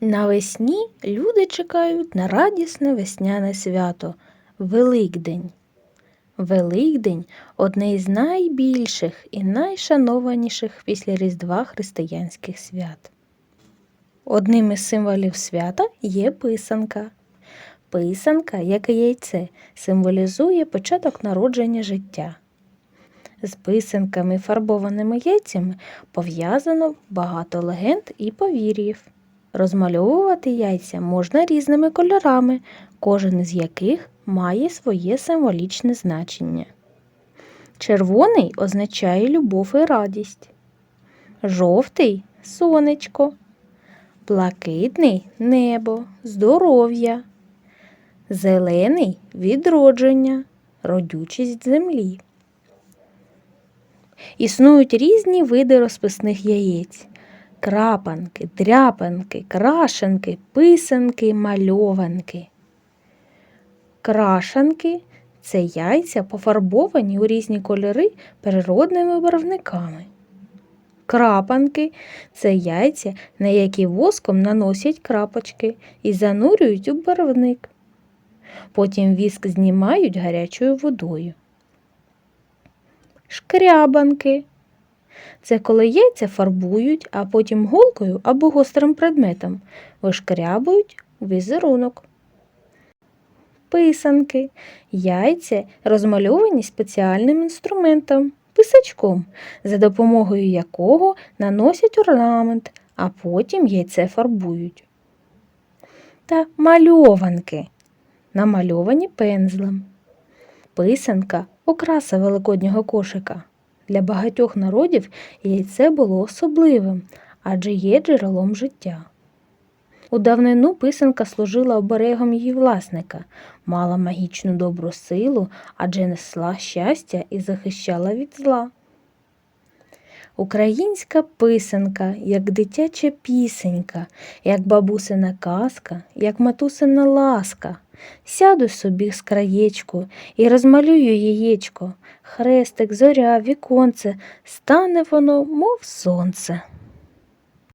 Навесні люди чекають на радісне весняне свято Великдень. Великдень одне із найбільших і найшанованіших після Різдва християнських свят. Одним із символів свята є писанка. Писанка, як і яйце, символізує початок народження життя. З писанками фарбованими яйцями пов'язано багато легенд і повір'їв. Розмальовувати яйця можна різними кольорами, кожен із яких має своє символічне значення. Червоний означає любов і радість, жовтий сонечко, блакитний небо, здоров'я, зелений відродження, родючість землі. Існують різні види розписних яєць крапанки, дряпанки, крашенки, писанки, мальованки. Крашанки це яйця, пофарбовані у різні кольори природними барвниками. Крапанки це яйця, на які воском наносять крапочки і занурюють у барвник. Потім віск знімають гарячою водою. Шкрябанки це коли яйця фарбують, а потім голкою або гострим предметом вишкрябують візерунок. Писанки. Яйця розмальовані спеціальним інструментом писачком, за допомогою якого наносять орнамент, а потім яйце фарбують. Та мальованки намальовані пензлем. Писанка окраса великоднього кошика. Для багатьох народів яйце було особливим, адже є джерелом життя. У давнину писанка служила оберегом її власника, мала магічну добру силу, адже несла щастя і захищала від зла. Українська писанка, як дитяча пісенька, як бабусина казка, як матусина ласка. Сяду собі з краєчку і розмалюю яєчко, хрестик, зоря, віконце, стане воно, мов сонце.